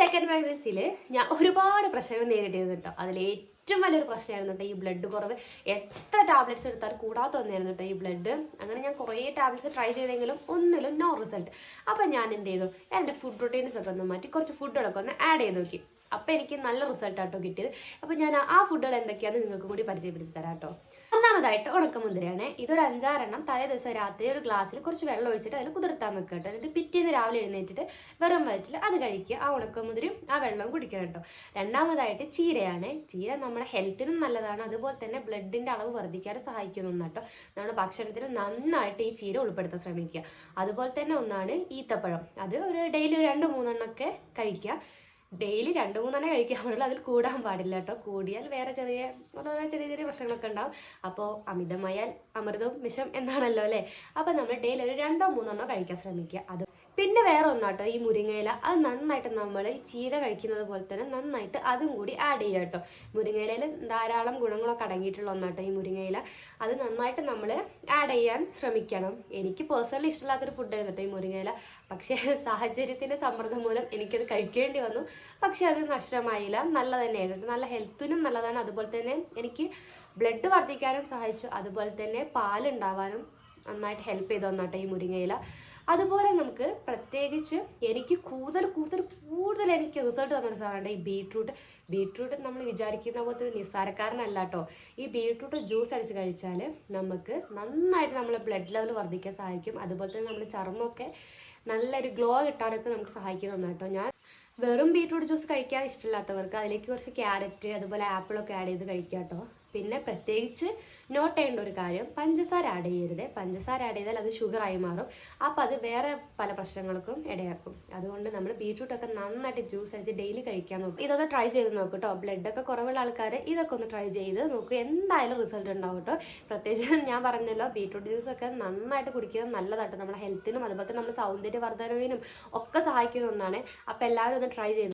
Second പ്രഗ്നൻസിയിൽ ഞാൻ ഒരുപാട് പ്രശ്നങ്ങൾ നേരിട്ടിരുന്നു കേട്ടോ അതിൽ ഏറ്റവും വലിയൊരു പ്രശ്നമായിരുന്നു കേട്ടോ ഈ ബ്ലഡ് കുറവ്. എത്ര ടാബ്ലറ്റ്സ് എടുത്താൽ കൂടാത്ത ഒന്നായിരുന്നു കേട്ടോ ഈ ബ്ലഡ് അങ്ങനെ ഞാൻ കുറേ ടാബ്ലറ്റ്സ് ട്രൈ ചെയ്തെങ്കിലും ഒന്നിലും നോ റിസൾട്ട് അപ്പം ഞാൻ എന്ത് ചെയ്തു? എന്റെ ഫുഡ് പ്രോട്ടീൻസ് ഒക്കെ ഒന്ന് മാറ്റി കുറച്ച് ഫുഡുകളൊക്കെ ഒന്ന് ആഡ് ചെയ്ത് നോക്കി. അപ്പോൾ എനിക്ക് നല്ല റിസൾട്ടാട്ടോ കിട്ടിയത്. അപ്പം ഞാൻ ആ ഫുഡുകൾ എന്തൊക്കെയാണെന്ന് നിങ്ങൾക്ക് കൂടി പരിചയപ്പെടുത്തി തരാം കേട്ടോ ഒന്നാമതായിട്ട് ഉണക്കമുന്തിരിയാണ് ഇതൊരു അഞ്ചാറെണ്ണം തലേ ദിവസം രാത്രി ഒരു ഗ്ലാസ്സിൽ കുറച്ച് വെള്ളം ഒഴിച്ചിട്ട് അതിൽ കുതിർത്താൻ വെക്കുക കേട്ടോ. എന്നിട്ട് പിറ്റേന്ന് രാവിലെ എഴുന്നേറ്റിട്ട് വെറും വയറ്റിൽ അത് കഴിക്കുക. ആ ഉണക്കമുന്തിരിയും ആ വെള്ളവും കുടിക്കണം കേട്ടോ. രണ്ടാമതായിട്ട് ചീരയാണ്. ചീര നമ്മുടെ ഹെൽത്തിനും നല്ലതാണ്. അതുപോലെ തന്നെ ബ്ലഡിന്റെ അളവ് വർദ്ധിക്കാനും സഹായിക്കുന്ന ഒന്നാണ് കേട്ടോ. നമ്മുടെ ഭക്ഷണത്തിൽ നന്നായിട്ട് ഈ ചീര ഉൾപ്പെടുത്താൻ ശ്രമിക്കുക. അതുപോലെ തന്നെ ഒന്നാണ് ഈത്തപ്പഴം. അത് ഒരു ഡെയിലി രണ്ട് മൂന്നെണ്ണമൊക്കെ കഴിക്കുക. ഡെയിലി രണ്ട് മൂന്നെണ്ണേ കഴിക്കാൻ പാടുള്ളൂ. അതിൽ കൂടാൻ പാടില്ല കേട്ടോ. കൂടിയാൽ വേറെ ചെറിയ ചെറിയ ചെറിയ പ്രശ്നങ്ങളൊക്കെ ഉണ്ടാവും. അപ്പോൾ അമിതമായാൽ അമൃതവും വിഷം എന്നാണല്ലോ അല്ലേ? അപ്പോൾ നമ്മൾ ഡെയിലി ഒരു രണ്ടോ മൂന്നെണ്ണോ കഴിക്കാൻ ശ്രമിക്കുക. അത് പിന്നെ വേറെ ഒന്നാട്ടോ ഈ മുരിങ്ങയില. അത് നന്നായിട്ട് നമ്മൾ ചീര കഴിക്കുന്നത് പോലെ തന്നെ നന്നായിട്ട് അതും കൂടി ആഡ് ചെയ്യുക കേട്ടോ മുരിങ്ങയിലയിൽ ധാരാളം ഗുണങ്ങളൊക്കെ അടങ്ങിയിട്ടുള്ള ഒന്നാട്ടോ ഈ മുരിങ്ങയില. അത് നന്നായിട്ട് നമ്മൾ ആഡ് ചെയ്യാൻ ശ്രമിക്കണം. എനിക്ക് പേഴ്സണലി ഇഷ്ടമില്ലാത്തൊരു ഫുഡായിരുന്നു കേട്ടോ ഈ മുരിങ്ങയില. പക്ഷേ സാഹചര്യത്തിന്റെ സമ്മർദ്ദം മൂലം എനിക്കത് കഴിക്കേണ്ടി വന്നു. പക്ഷെ അത് നഷ്ടമായില്ല. നല്ല തന്നെയാണ് നല്ല ഹെൽത്തിനും നല്ലതാണ്. അതുപോലെ തന്നെ എനിക്ക് ബ്ലഡ് വർദ്ധിക്കാനും സഹായിച്ചു. അതുപോലെ തന്നെ പാലുണ്ടാവാനും നന്നായിട്ട് ഹെൽപ്പ് ചെയ്തു തന്നാട്ടെ ഈ മുരിങ്ങയില. അതുപോലെ നമുക്ക് പ്രത്യേകിച്ച് എനിക്ക് കൂടുതൽ കൂടുതൽ കൂടുതൽ എനിക്ക് റിസൾട്ട് തന്നൊരു സാധനമുണ്ട് ഈ ബീട്രൂട്ട് ബീട്രൂട്ട് നമ്മൾ വിചാരിക്കുന്ന പോലത്തെ നിസ്സാരക്കാരനല്ല കേട്ടോ ഈ ബീട്രൂട്ട് ജ്യൂസ് അടിച്ച് കഴിച്ചാൽ നമുക്ക് നന്നായിട്ട് നമ്മളെ ബ്ലഡ് ലെവൽ വർദ്ധിക്കാൻ സഹായിക്കും. അതുപോലെ തന്നെ നമ്മുടെ ചർമ്മമൊക്കെ നല്ലൊരു ഗ്ലോ കിട്ടാനൊക്കെ നമുക്ക് സഹായിക്കുന്ന ഒന്നാണ് കേട്ടോ ഞാൻ വെറും ബീട്രൂട്ട് ജ്യൂസ് കഴിക്കാൻ ഇഷ്ടമില്ലാത്തവർക്ക് അതിലേക്ക് കുറച്ച് ക്യാരറ്റ് അതുപോലെ ആപ്പിളൊക്കെ ആഡ് ചെയ്ത് കഴിക്കാം കേട്ടോ പിന്നെ പ്രത്യേകിച്ച് നോട്ട് ചെയ്യേണ്ട ഒരു കാര്യം പഞ്ചസാര ആഡ് ചെയ്യരുത്. പഞ്ചസാര ആഡ് ചെയ്താൽ അത് ഷുഗറായി മാറും. അപ്പോൾ അത് വേറെ പല പ്രശ്നങ്ങൾക്കും ഇടയാക്കും. അതുകൊണ്ട് നമ്മൾ ബീട്രൂട്ടൊക്കെ നന്നായിട്ട് ജ്യൂസ് അടിച്ച് ഡെയിലി കഴിക്കാൻ നോക്കും. ഇതൊക്കെ ട്രൈ ചെയ്ത് നോക്കും കേട്ടോ ബ്ലഡൊക്കെ കുറവുള്ള ആൾക്കാർ ഇതൊക്കെ ഒന്ന് ട്രൈ ചെയ്ത് നോക്കും. എന്തായാലും റിസൾട്ട് ഉണ്ടാവും കേട്ടോ പ്രത്യേകിച്ച് ഞാൻ പറഞ്ഞല്ലോ ബീറ്റ്റൂട്ട് ജ്യൂസ് ഒക്കെ നന്നായിട്ട് കുടിക്കുന്നത് നല്ലതാട്ടോ. നമ്മുടെ ഹെൽത്തിനും അതുപോലെ തന്നെ നമ്മുടെ സൗന്ദര്യ വർധനവിനും ഒക്കെ സഹായിക്കുന്ന ഒന്നാണ്. അപ്പോൾ എല്ലാവരും ഒന്ന് ട്രൈ ചെയ്ത്